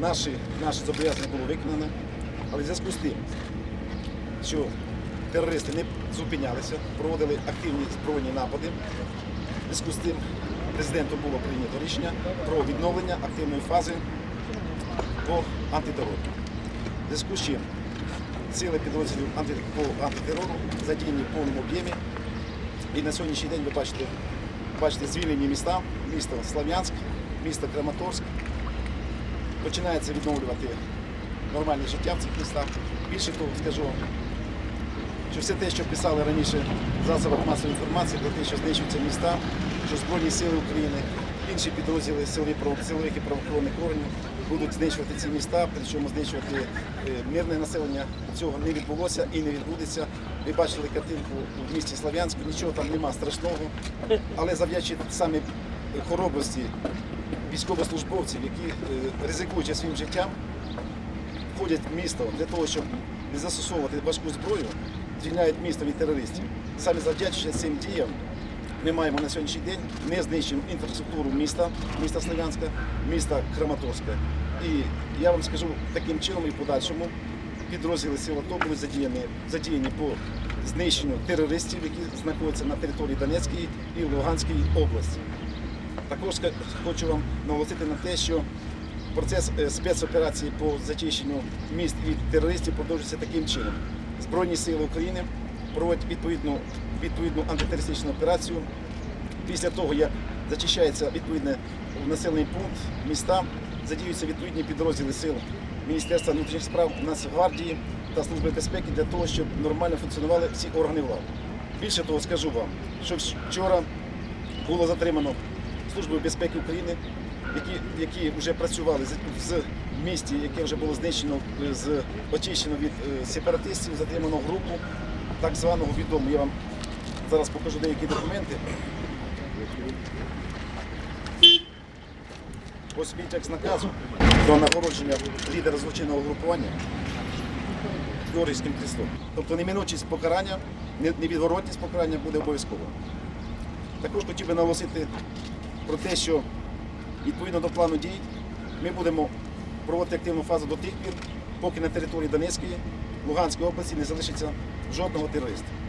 наші, наші зобов'язання було виконано, але в зв'язку з тим, що терористи не зупинялися, проводили активні збройні напади. В зв'язку з тим президентом було прийнято рішення про відновлення активної фази по антитерору. В зв'язку з чим сили підрозділів по антитерору задіяні в повному об'ємі. І на сьогоднішній день ви бачите, бачите звільнені міста, місто Слав'янськ, місто Краматорськ. Починається відновлювати нормальне життя в цих містах. Більше того, скажу вам, що все те, що писали раніше в засобах масової інформації, про те, що знищуються міста, що Збройні сили України, інші підрозділи силових і правоохоронних органів будуть знищувати ці міста, причому знищувати е, мирне населення. Цього не відбулося і не відбудеться. Ви бачили картинку в місті Слав'янську, нічого там нема страшного, але завдячуючи саме хоробрості військовослужбовців, які е, ризикуючи своїм життям, входять в місто для того, щоб не застосовувати важку зброю, звільняють місто від терористів. Саме завдячуючи цим діям, ми маємо на сьогоднішній день не знищену інфраструктуру міста, міста Слов'янська, міста Краматорська. І я вам скажу таким чином і в подальшому підрозділи сил АТО були задіяні, задіяні по знищенню терористів, які знаходяться на території Донецької і Луганської області. Також хочу вам наголосити на те, що процес е, спецоперації по зачищенню міст від терористів продовжується таким чином. Збройні сили України проводять відповідну, відповідну антитерористичну операцію. Після того, як зачищається відповідне населений пункт, міста, задіються відповідні підрозділи сил Міністерства внутрішніх справ, Нацгвардії та Служби безпеки для того, щоб нормально функціонували всі органи влади. Більше того, скажу вам, що вчора було затримано Службою безпеки України, які, які вже працювали з місті, яке вже було знищено, е, з, очищено від е, сепаратистів, затримано групу так званого відому. Я вам зараз покажу деякі документи. Ось відтяк з наказу про нагородження лідера злочинного групування Георгійським Христом. Тобто неминучість покарання, не- невідворотність покарання буде обов'язково. Також хотів би наголосити про те, що відповідно до плану дій ми будемо проводити активну фазу до тих пір, поки на території Донецької, Луганської області не залишиться жодного терориста.